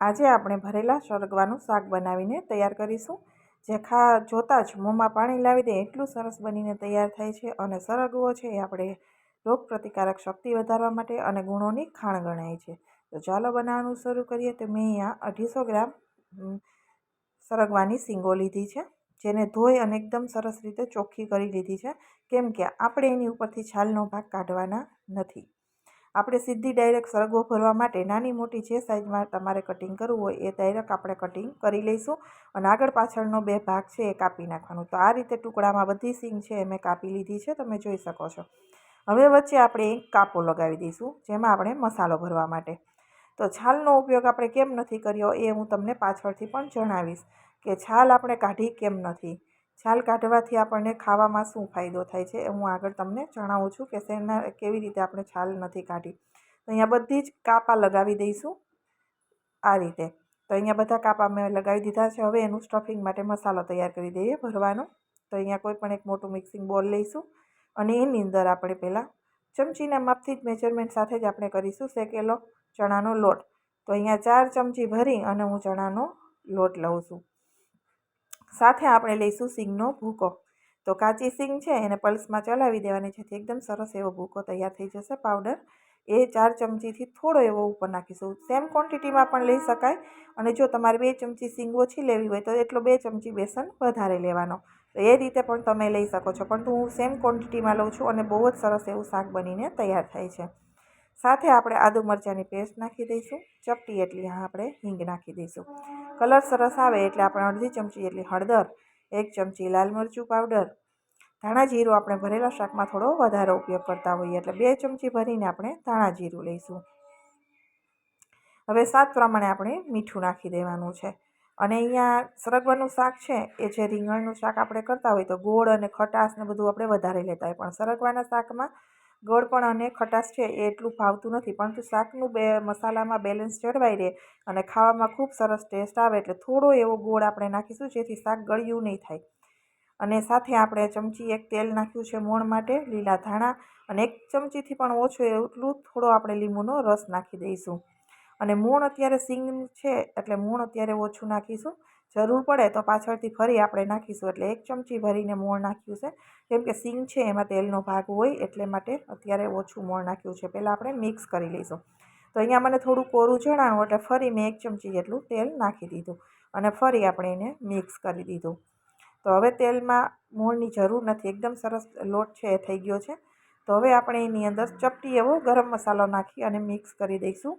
આજે આપણે ભરેલા સરગવાનું શાક બનાવીને તૈયાર કરીશું. જે ખા, જોતાં જ મોંમાં પાણી લાવી દે એટલું સરસ બનીને તૈયાર થાય છે અને સરગવો છે એ આપણે રોગ પ્રતિકારક શક્તિ વધારવા માટે અને ગુણોની ખાણ ગણાય છે. તો ચાલો બનાવવાનું શરૂ કરીએ. તો મેં અહીંયા અઢીસો ગ્રામ સરગવાની સિંગો લીધી છે. જેને ધોઈ અને એકદમ સરસ રીતે ચોખ્ખી કરી લીધી છે. કેમ કે આપણે એની ઉપરથી છાલનો ભાગ કાઢવાના નથી. આપણે સીધી ડાયરેક્ટ સરગવો ભરવા માટે નાની મોટી જે સાઇઝમાં તમારે કટિંગ કરવું હોય એ ડાયરેક્ટ આપણે કટિંગ કરી લઈશું. અને આગળ પાછળનો બે ભાગ છે એ કાપી નાખવાનું. તો આ રીતે ટુકડામાં બધી સિંગ છે એ મેં કાપી લીધી છે, તમે જોઈ શકો છો. હવે વચ્ચે આપણે એક કાપો લગાવી દઈશું, જેમાં આપણે મસાલો ભરવા માટે. તો છાલનો ઉપયોગ આપણે કેમ નથી કર્યો એ હું તમને પાછળથી પણ જણાવીશ કે છાલ આપણે કાઢી કેમ નથી. છાલ કાઢવાથી આપણને ખાવામાં શું ફાયદો થાય છે એ હું આગળ તમને જણાવું છું કે શેના કેવી રીતે આપણે છાલ નથી કાઢી. તો અહીંયા બધી જ કાપા લગાવી દઈશું આ રીતે. તો અહીંયા બધા કાપા મેં લગાવી દીધા છે. હવે એનું સ્ટફિંગ માટે મસાલો તૈયાર કરી દઈએ ભરવાનો. તો અહીંયા કોઈ પણ એક મોટું મિક્સિંગ બોલ લઈશું અને એની અંદર આપણે પહેલાં ચમચીના માપથી જ મેજરમેન્ટ સાથે જ આપણે કરીશું શેકેલો ચણાનો લોટ. તો અહીંયા ચાર ચમચી ભરી અને હું ચણાનો લોટ લઉં છું. સાથે આપણે લઈશું સિંગનો ભૂકો. તો કાચી સિંગ છે, એને પલ્સમાં ચલાવી દેવાની, જેથી એકદમ સરસ એવો ભૂકો તૈયાર થઈ જશે. પાવડર એ ચાર ચમચીથી થોડો એવો ઉપર નાખીશું. સેમ ક્વોન્ટિટીમાં પણ લઈ શકાય. અને જો તમારે બે ચમચી સિંગ ઓછી લેવી હોય, તો એટલો બે ચમચી બેસન વધારે લેવાનો. તો એ રીતે પણ તમે લઈ શકો છો. પરંતુ હું સેમ ક્વોન્ટિટીમાં લઉં છું અને બહુ જ સરસ એવું શાક બનીને તૈયાર થાય છે. સાથે આપણે આદુ મરચાંની પેસ્ટ નાખી દઈશું. ચપટી એટલી આપણે હિંગ નાખી દઈશું. કલર સરસ આવે એટલે આપણે અડધી ચમચી એટલી હળદર, એક ચમચી લાલ મરચું પાવડર, ધાણા જીરું આપણે ભરેલા શાકમાં થોડો વધારે ઉપયોગ કરતા હોઈએ એટલે બે ચમચી ભરીને આપણે ધાણા જીરું લઈશું. હવે સ્વાદ પ્રમાણે આપણે મીઠું નાખી દેવાનું છે. અને અહીંયા સરગવાનું શાક છે, એ જે રીંગણનું શાક આપણે કરતા હોય તો ગોળ અને ખટાશ ને બધું આપણે વધારે લેતા હોય. પણ સરગવાના શાકમાં ગળપણ અને ખટાશ છે એ એટલું ભાવતું નથી, પરંતુ શાકનું બે મસાલામાં બેલેન્સ જળવાઈ રહે અને ખાવામાં ખૂબ સરસ ટેસ્ટ આવે એટલે થોડો એવો ગોળ આપણે નાખીશું જેથી શાક ગળ્યું નહીં થાય. અને સાથે આપણે ચમચી એક તેલ નાખ્યું છે મોણ માટે, લીલા ધાણા, અને એક ચમચીથી પણ ઓછું એટલું થોડો આપણે લીંબુનો રસ નાખી દઈશું. અને મૂણ અત્યારે સિંગ છે એટલે મૂણ અત્યારે ઓછું નાખીશું. જરૂર પડે તો પાછળથી ફરી આપણે નાખીશું. એટલે એક ચમચી ભરીને મોણ નાખ્યું છે. કેમ કે સિંગ છે એમાં તેલનો ભાગ હોય એટલે માટે અત્યારે ઓછું મોણ નાખ્યું છે. પહેલાં આપણે મિક્સ કરી લઈશું. તો અહીંયા મને થોડું કોરું જણાવું એટલે ફરી મેં એક ચમચી જેટલું તેલ નાખી દીધું અને ફરી આપણે એને મિક્સ કરી દીધું. તો હવે તેલમાં મોણની જરૂર નથી. એકદમ સરસ લોટ છે, એ થઈ ગયો છે. તો હવે આપણે એની અંદર ચપટી એવો ગરમ મસાલો નાખી અને મિક્સ કરી દઈશું.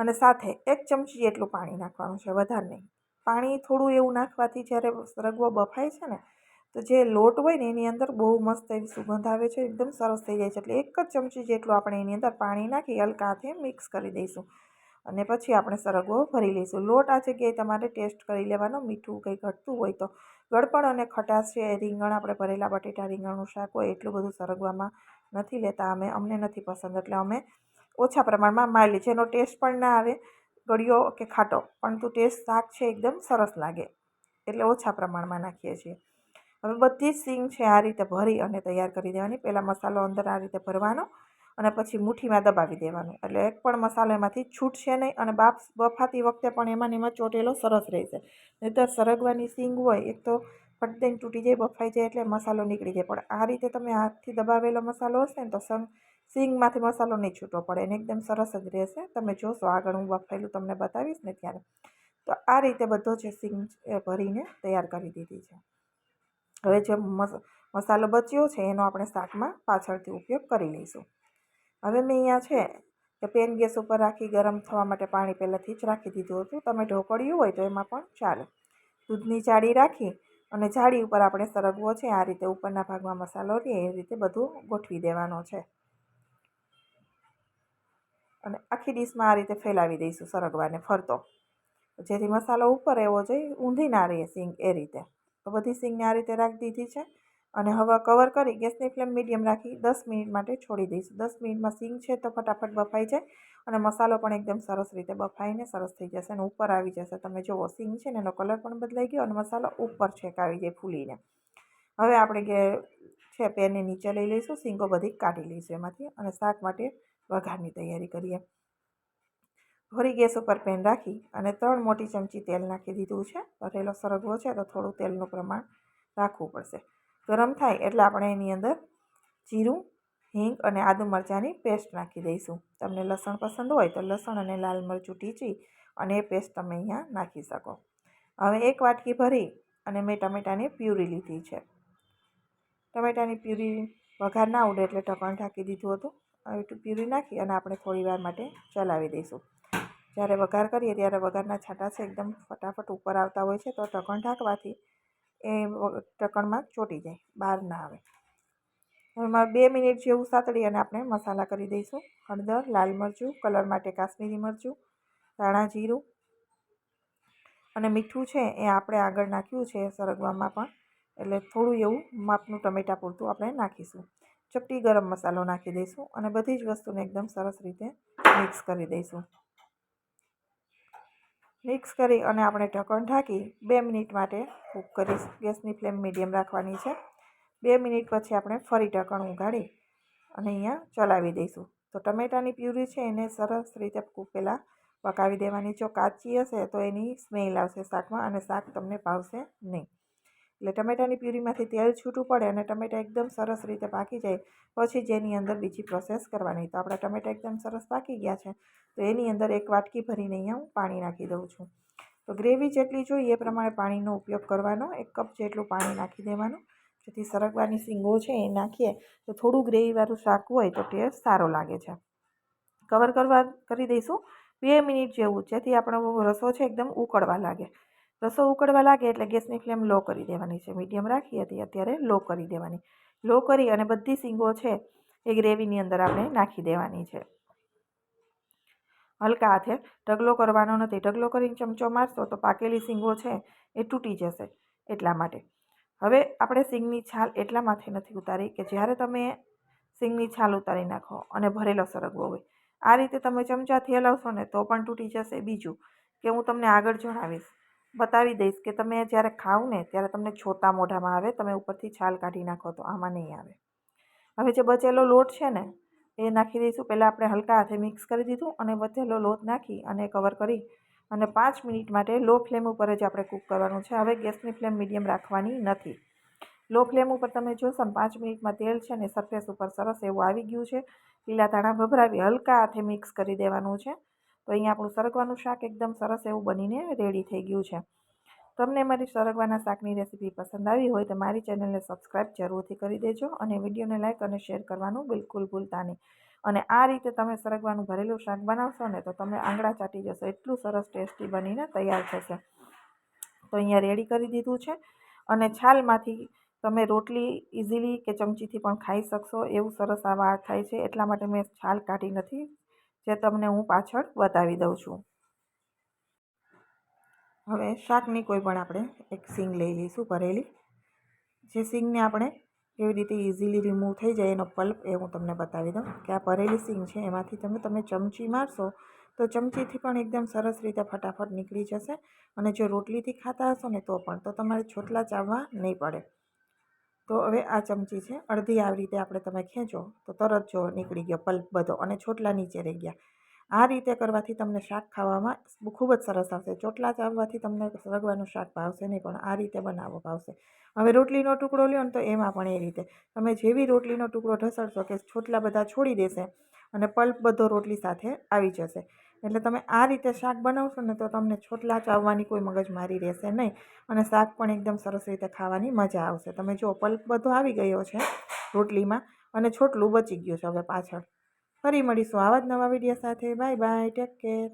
અને સાથે એક ચમચી જેટલું પાણી નાખવાનું છે, વધારે નહીં. પાણી થોડું એવું નાખવાથી જ્યારે સરગવો બફાય છે ને, તો જે લોટ હોય ને એની અંદર બહુ મસ્ત એવી સુગંધ આવે છે, એકદમ સરસ થઈ જાય છે. એટલે એક જ ચમચી જેટલું આપણે એની અંદર પાણી નાખી હલકા હાથે મિક્સ કરી દઈશું. અને પછી આપણે સરગવો ભરી લઈશું. લોટ આ જગ્યાએ તમારે ટેસ્ટ કરી લેવાનો, મીઠું કંઈ ઘટતું હોય તો. ગળપણ અને ખટાશ છે રીંગણ આપણે ભરેલા બટેટા, રીંગણનું શાક હોય, એટલું બધું સરગવામાં નથી લેતા. અમે, અમને નથી પસંદ. એટલે અમે ઓછા પ્રમાણમાં માલી જેનો ટેસ્ટ પણ ના આવે, ગળ્યો કે ખાટો, પરંતુ ટેસ્ટ શાક છે, એકદમ સરસ લાગે, એટલે ઓછા પ્રમાણમાં નાખીએ છીએ. હવે બધી જ સિંગ છે, આ રીતે ભરી અને તૈયાર કરી દેવાની. પહેલાં મસાલો અંદર આ રીતે ભરવાનો અને પછી મુઠ્ઠીમાં દબાવી દેવાનું. એટલે એક પણ મસાલો એમાંથી છૂટશે નહીં અને બાપ બફાતી વખતે પણ એમાં એમાં ચોટેલો સરસ રહેશે. નહીંતર સરગવાની સિંગ હોય, એક તો ફટ દઈને તૂટી જાય, બફાઈ જાય, એટલે મસાલો નીકળી જાય. પણ આ રીતે તમે હાથથી દબાવેલો મસાલો હશે ને, તો સંગ સિંગમાંથી મસાલો નહીં છૂટો પડે, એને એકદમ સરસ જ રહેશે. તમે જોશો, આગળ હું બફાયેલું તમને બતાવીશ ને ત્યારે. તો આ રીતે બધો જે સિંગ ભરીને તૈયાર કરી દીધી છે. હવે જે મસાલો બચ્યો છે, એનો આપણે શાકમાં પાછળથી ઉપયોગ કરી લઈશું. હવે મેં અહીંયા છે કે પેન ગેસ ઉપર રાખી, ગરમ થવા માટે પાણી પહેલાંથી જ રાખી દીધું હતું. તમે ઢોકળ્યું હોય તો એમાં પણ ચાલે. દૂધની જાળી રાખી અને જાળી ઉપર આપણે સરગવો છે, આ રીતે ઉપરના ભાગમાં મસાલો રહે, એ રીતે બધું ગોઠવી દેવાનો છે. અને આખી ડીશમાં આ રીતે ફેલાવી દઈશું સરગવાને ફરતો. જેથી મસાલો ઉપર એવો જોઈએ ઊંધી ના રહે સિંગ એ રીતે. તો બધી સિંગને આ રીતે રાખી દીધી છે અને હવે કવર કરી ગેસની ફ્લેમ મીડિયમ રાખી દસ મિનિટ માટે છોડી દઈશું. દસ મિનિટમાં સિંગ છે તો ફટાફટ બફાઈ જાય અને મસાલો પણ એકદમ સરસ રીતે બફાઈને સરસ થઈ જશે અને ઉપર આવી જશે. તમે જુઓ સિંગ છે ને એનો કલર પણ બદલાઈ ગયો અને મસાલો ઉપર છેક આવી જાય ફૂલીને. હવે આપણે છે નીચે લઈ લઈશું, સિંગો બધી કાઢી લઈશું એમાંથી અને શાક માટે વઘારની તૈયારી કરીએ. ફરી ગેસ ઉપર પેન રાખી અને ત્રણ મોટી ચમચી તેલ નાખી દીધું છે. ભરેલો સરગવો છે તો થોડું તેલનું પ્રમાણ રાખવું પડશે. ગરમ થાય એટલે આપણે એની અંદર જીરું, હિંગ અને આદુ મરચાંની પેસ્ટ નાખી દઈશું. તમને લસણ પસંદ હોય તો લસણ અને લાલ મરચું ટીચી અને એ પેસ્ટ તમે અહીંયા નાખી શકો. હવે એક વાટકી ભરી અને મેં ટમેટાની પ્યુરી લીધી છે. ટમેટાની પ્યુરી વઘાર ના ઉડે એટલે ઢક્કણ ઢાંકી દીધું હતું. હવે પ્યુરી નાખી અને આપણે થોડી વાર માટે ચલાવી દઈશું. જ્યારે વઘાર કરીએ ત્યારે વઘારના છાંટા છે એકદમ ફટાફટ ઉપર આવતા હોય છે તો ઢક્કણ ઢાંકવાથી એ ઢક્કણમાં ચોંટી જાય, બહાર ના આવે. મારે બે મિનિટ જેવું સાતળી અને આપણે મસાલા કરી દઈશું. હળદર, લાલ મરચું, કલર માટે કાશ્મીરી મરચું, ધાણા જીરું અને મીઠું છે એ આપણે આગળ નાખ્યું છે સરગવામાં પણ. એટલે થોડું એવું માપનું ટમેટાં પૂરતું આપણે નાખીશું. ચપટી ગરમ મસાલો નાખી દઈશું અને બધી જ વસ્તુને એકદમ સરસ રીતે મિક્સ કરી દઈશું. મિક્સ કરી અને આપણે ઢક્કણ ઢાંકી બે મિનિટ માટે કૂક કરીશ. ગેસની ફ્લેમ મીડિયમ રાખવાની છે. બે મિનિટ પછી આપણે ફરી ઢક્કણ ઉગાડી અને અહીંયા ચલાવી દઈશું. તો ટમેટાની પ્યુરી છે એને સરસ રીતે પહેલાં પકાવી દેવાની. જો કાચી હશે તો એની સ્મેલ આવશે શાકમાં અને શાક તમને ભાવશે નહીં. એટલે ટમેટાની પ્યુરીમાંથી તેલ છૂટું પડે અને ટમેટા એકદમ સરસ રીતે પાકી જાય, પછી જેની અંદર બીજી પ્રોસેસ કરવાની. તો આપણા ટમેટા એકદમ સરસ પાકી ગયા છે, તો એની અંદર એક વાટકી ભરીને અહીંયા હું પાણી નાખી દઉં છું. તો ગ્રેવી જેટલી જોઈએ એ પ્રમાણે પાણીનો ઉપયોગ કરવાનો, એક કપ જેટલું પાણી નાખી દેવાનું. જેથી સરગવાની સિંગો છે એ નાખીએ, તો થોડું ગ્રેવીવાળું શાક હોય તો ટેસ્ટ સારો લાગે છે. કવર કરવા કરી દઈશું, બે મિનિટ જેવું, જેથી આપણો રસો છે એકદમ ઉકળવા લાગે. રસો ઉકળવા લાગે એટલે ગેસની ફ્લેમ લો કરી દેવાની છે. મીડિયમ રાખી હતી અત્યારે લો કરી દેવાની. લો કરી અને બધી સિંગો છે એ ગ્રેવીની અંદર આપણે નાખી દેવાની છે. હલકા હાથે ઢગલો કરવાનો નથી. ઢગલો કરીને ચમચો મારશો તો પાકેલી સિંગો છે એ તૂટી જશે એટલા માટે. હવે આપણે સિંગની છાલ એટલા માથે નથી ઉતારી કે જ્યારે તમે સિંગની છાલ ઉતારી નાખો અને ભરેલો સરગવો હોય. આ રીતે તમે ચમચાથી હલાવશો ને તો પણ તૂટી જશે બીજું, કે હું તમને આગળ જણાવીશ. બતાવી દઈશ કે તમે જ્યારે ખાવ ને ત્યારે તમને છોતા મોઢામાં આવે, તમે ઉપરથી છાલ કાઢી નાખો તો આમાં નહીં આવે. હવે જે બચેલો લોટ છે ને, એ નાખી દઈશું. પહેલાં આપણે હલકા હાથે મિક્સ કરી દીધું અને બચેલો લોટ નાખી અને કવર કરી અને પાંચ મિનિટ માટે લો ફ્લેમ ઉપર જ આપણે કૂક કરવાનું છે. હવે ગેસની ફ્લેમ મીડિયમ રાખવાની નથી. લો ફ્લેમ ઉપર તમે જોશો ને, પાંચ મિનિટમાં તેલ છે ને સરફેસ ઉપર સરસ એવું આવી ગયું છે. લીલા ધાણા ભભરાવી હલકા હાથે મિક્સ કરી દેવાનું છે. તો અહીંયા આપણું સરગવાનું શાક એકદમ સરસ એવું બનીને રેડી થઈ ગયું છે. તમને મારી સરગવાના શાકની રેસીપી પસંદ આવી હોય તો મારી ચેનલને સબસ્ક્રાઈબ જરૂરથી કરી દેજો અને વિડીયોને લાઇક અને શેર કરવાનું બિલકુલ ભૂલતા નહીં. અને આ રીતે તમે સરગવાનું ભરેલું શાક બનાવશો ને તો તમે આંગળા ચાટી જશો, એટલું સરસ ટેસ્ટી બનીને તૈયાર થશે. તો અહીંયા રેડી કરી દીધું છે અને છાલમાંથી તમે રોટલી ઇઝીલી કે ચમચીથી પણ ખાઈ શકશો, એવું સરસ આ વાર થાય છે. એટલા માટે મેં છાલ કાઢી નથી જે તમને હું પાછળ બતાવી દઉં છું. હવે શાકની કોઈ પણ આપણે એક સિંગ લઈ લઈશું ભરેલી. જે સિંગને આપણે કેવી રીતે ઇઝીલી રિમૂવ થઈ જાય એનો પલ્પ એ હું તમને બતાવી દઉં કે આ ભરેલી સિંગ છે, એમાંથી તમે તમે ચમચી મારશો તો ચમચીથી પણ એકદમ સરસ રીતે ફટાફટ નીકળી જશે અને જો રોટલીથી ખાતા હશો ને તો પણ, તો તમારે છોટલા ચાવવા નહીં પડે. તો હવે આ ચમચી છે. અડધી આવી રીતે આપણે તમે ખેંચો તો તરત જો નીકળી ગયો પલ્પ બધો અને છોટલા નીચે રહી ગયા. આ રીતે કરવાથી તમને શાક ખાવામાં ખૂબ જ સરસ આવશે. ચોટલા ચાવવાથી તમને સરગવાનું શાક ભાવશે નહીં, પણ આ રીતે બનાવો ભાવશે. હવે રોટલીનો ટુકડો લ્યો ને તો એમાં પણ એ રીતે. તમે જેવી રોટલીનો ટુકડો ઢસડશો કે છોટલા બધા છોડી દેશે અને પલ્પ બધો રોટલી સાથે આવી જશે. એટલે તમે આ રીતે શાક બનાવશો ને તો તમને છોટલા ચાવવાની કોઈ મગજમારી રહેશે નહીં અને શાક પણ એકદમ સરસ રીતે ખાવાની મજા આવશે. તમે જો પલ્પ બધો આવી ગયો છે રોટલીમાં અને છોટલું બચી ગયું છે હવે પાછળ. ફરી મળીશું આવા જ નવા વીડિયો સાથે. Bye bye, take care.